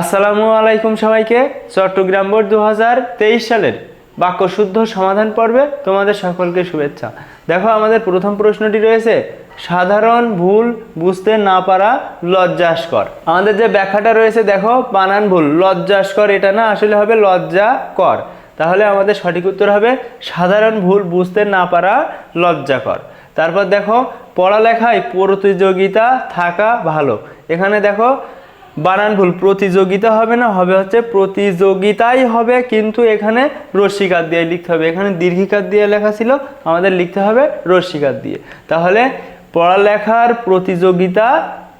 আসসালামু আলাইকুম সবাইকে। চট্টগ্রাম বোর্ড দু হাজার তেইশ সালের বাক্যশুদ্ধ সমাধান পর্বে তোমাদের সকলকে শুভেচ্ছা। দেখো, আমাদের প্রথম প্রশ্নটি রয়েছে, সাধারণ ভুল বুঝতে না পারা লজ্জাস্কর। আমাদের যে ব্যাখ্যাটা রয়েছে, দেখো, বানান ভুল, লজ্জাস্কর, এটা না আসলে হবে লজ্জা কর তাহলে আমাদের সঠিক উত্তর হবে, সাধারণ ভুল বুঝতে না পারা লজ্জাকর। তারপর দেখো, পড়ালেখায় প্রতিযোগিতা থাকা ভালো। এখানে দেখো বানান ভুল প্রতিযোগিতা হবে না, হবে হচ্ছে প্রতিযোগিতাই হবে, কিন্তু এখানে রস্বীকার দিয়ে লিখতে হবে। এখানে দীর্ঘিকার দিয়ে লেখা ছিল, আমাদের লিখতে হবে রস্বীকার দিয়ে। তাহলে পড়ালেখার প্রতিযোগিতা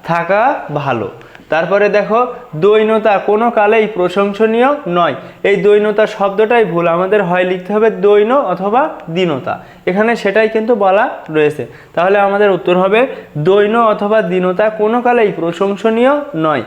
থাকা ভালো। তারপরে দেখো, দৈনতা কোনো কালেই প্রশংসনীয় নয়। এই দৈনতা শব্দটাই ভুল। আমাদের হয় লিখতে হবে দৈন অথবা দীনতা। এখানে সেটাই কিন্তু বলা রয়েছে। তাহলে আমাদের উত্তর হবে, দৈন অথবা দীনতা কোনো কালেই প্রশংসনীয় নয়।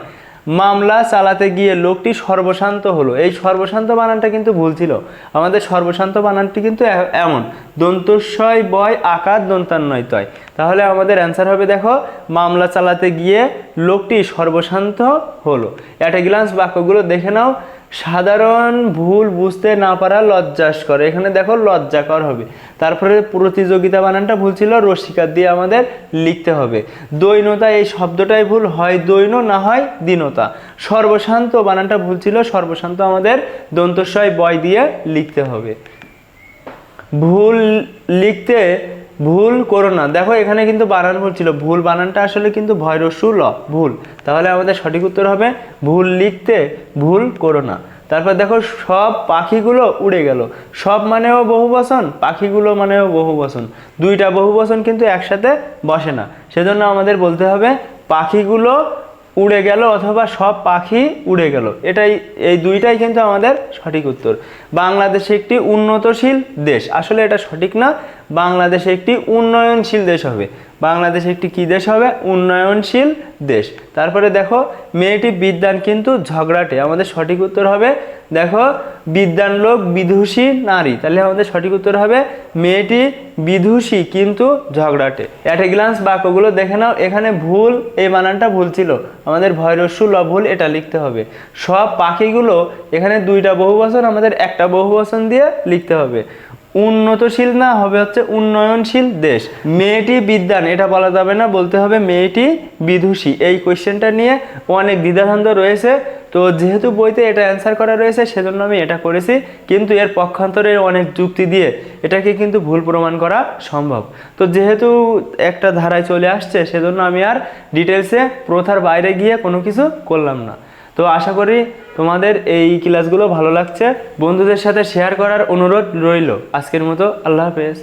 মামলা চালাতে গিয়ে লোকটি সর্বশান্ত হলো। এই সর্বশান্ত বানানটা কিন্তু ভুল ছিল। আমাদের সর্বশান্ত বানানটি কিন্তু এমন দন্তস্বয় বয় আকার দন্তান্নয় তয়। তাহলে আমাদের অ্যান্সার হবে, দেখো, মামলা চালাতে গিয়ে লোকটি সর্বশান্ত হলো। একটা গ্লান্স বাক্যগুলো দেখে নাও। সাধারণ ভুল বুঝতে না পারা লজ্জাস্কর। এখানে দেখো লজ্জাকর হবে। তারপরে প্রতিযোগিতা বানানটা ভুল ছিল রসিকার দিয়ে আমাদের লিখতে হবে। দৈনতা, এই শব্দটাই ভুল, হয় দৈন, না হয় দীনতা। সর্বশান্ত বানানটা ভুল ছিল, সর্বশান্ত আমাদের দন্তস্বয় বয় দিয়ে লিখতে হবে। ভুল লিখতে ভুল করো না। দেখো, এখানে কিন্তু বানান ভুল ছিল। ভুল বানানটা আসলে কিন্তু ভয়রসু ল ভুল। তাহলে আমাদের সঠিক উত্তর হবে, ভুল লিখতে ভুল করো না। তারপর দেখো, সব পাখিগুলো উড়ে গেল। সব মানেও বহু বসন পাখিগুলো মানেও বহু বসন দুইটা বহু বসন কিন্তু একসাথে বসে না। সেজন্য আমাদের বলতে হবে, পাখিগুলো উড়ে গেল অথবা সব পাখি উড়ে গেল। এটাই, এই দুইটাই কিন্তু আমাদের সঠিক উত্তর। বাংলাদেশ একটি উন্নতশীল দেশ। আসলে এটা সঠিক না। বাংলাদেশ একটি উন্নয়নশীল দেশ হবে। বাংলাদেশ একটি কি দেশ হবে? উন্নয়নশীল দেশ। তারপরে দেখো মেয়েটি বিদ্যান কিন্তু ঝগড়াটে। আমাদের সঠিক উত্তর হবে, দেখো, বিদ্যান লোক বিদুষী নারী। তাহলে আমাদের সঠিক উত্তর হবে, মেয়েটি বিদুষী কিন্তু ঝগড়াটে। অ্যাট এ গ্লান্স বাক্যগুলো দেখে নাও, এখানে ভুল, এই বানানটা ভুল ছিল। আমাদের ভয়রস্যু ল ভুল, এটা লিখতে হবে। সব পাখিগুলো এখানে দুইটা বহু বচন আমাদের একটা বহু বচন দিয়ে লিখতে হবে। উন্নতশীল না, হবে হচ্ছে উন্নয়নশীল দেশ। মেয়েটি বিদ্যান, এটা বলা যাবে না, বলতে হবে মেয়েটি বিদুষী। এই কোয়েশ্চেনটা নিয়ে অনেক দ্বিধাদ্বন্দ্ব রয়েছে। তো যেহেতু বইতে এটা অ্যান্সার করা রয়েছে, সেজন্য আমি এটা করেছি। কিন্তু এর পক্ষান্তরে অনেক যুক্তি দিয়ে এটাকে কিন্তু ভুল প্রমাণ করা সম্ভব। তো যেহেতু একটা ধারায় চলে আসছে, সেজন্য আমি আর ডিটেলসে প্রথার বাইরে গিয়ে কোনো কিছু করলাম না। তো আশা করি তোমাদের এই ক্লাসগুলো ভালো লাগছে। বন্ধুদের সাথে শেয়ার করার অনুরোধ রইল। আজকের মতো আল্লাহ হাফেজ।